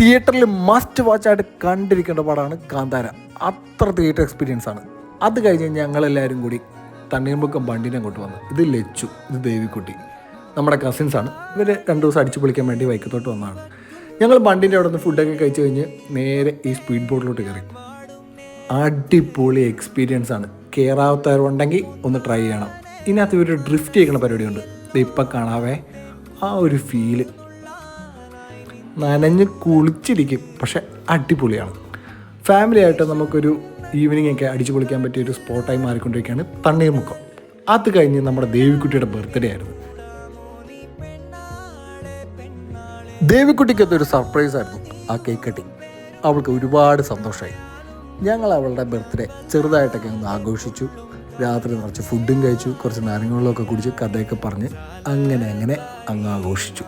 തിയേറ്ററിൽ മസ്റ്റ് വാച്ചായിട്ട് കണ്ടിരിക്കേണ്ട പാടാണ് കാന്താര. അത്ര തിയേറ്റർ എക്സ്പീരിയൻസ് ആണ്. അത് കഴിഞ്ഞ് ഞങ്ങളെല്ലാവരും കൂടി തണ്ണീർമുക്കം ബണ്ടിനെ അങ്ങോട്ട് വന്നു. ഇത് ലച്ചു ഇത് ദേവിക്കുട്ടി. നമ്മുടെ കസിൻസ് ആണ്. ഇവർ രണ്ട് ദിവസം അടിച്ചു പൊളിക്കാൻ വേണ്ടി വൈക്കത്തോട്ട് വന്നതാണ്. ഞങ്ങൾ ബണ്ടിന്റെ അവിടെ നിന്ന് ഫുഡൊക്കെ കഴിച്ച് കഴിഞ്ഞ് നേരെ ഈ സ്പീഡ് ബോട്ടിലോട്ട് കയറി. അടിപൊളി എക്സ്പീരിയൻസ് ആണ്. കയറാത്തവരുണ്ടെങ്കിൽ ഒന്ന് ട്രൈ ചെയ്യണം. ഇതിനകത്ത് ഇവർ ഡ്രിഫ്റ്റ് ചെയ്യണ പരിപാടിയുണ്ട്. ഇപ്പം കാണാവേ ആ ഒരു ഫീൽ നനഞ്ഞ് കുളിച്ചിരിക്കും. പക്ഷെ അടിപൊളിയാണ്. ഫാമിലി ആയിട്ട് നമുക്കൊരു ഈവനിങ് ഒക്കെ അടിച്ചു പൊളിക്കാൻ പറ്റിയ ഒരു സ്പോട്ടായി മാറിക്കൊണ്ടിരിക്കുകയാണ് തണ്ണീർമുക്കം. അത് കഴിഞ്ഞ് നമ്മുടെ ദേവിക്കുട്ടിയുടെ ബർത്ത്ഡേ ആയിരുന്നു. ദേവിക്കുട്ടിക്ക് അതൊരു സർപ്രൈസ് ആയിരുന്നു. ആ കേക്ക് കട്ടിങ് അവൾക്ക് ഒരുപാട് സന്തോഷമായി. ഞങ്ങൾ അവളുടെ ബർത്ത്ഡേ ചെറുതായിട്ടൊക്കെ ഒന്ന് ആഘോഷിച്ചു. രാത്രി നിറച്ച് ഫുഡും കഴിച്ചു. കുറച്ച് നാരങ്ങളിലൊക്കെ കുടിച്ച് കഥയൊക്കെ പറഞ്ഞ് അങ്ങനെ അങ്ങനെ അങ്ങ് ആഘോഷിച്ചു.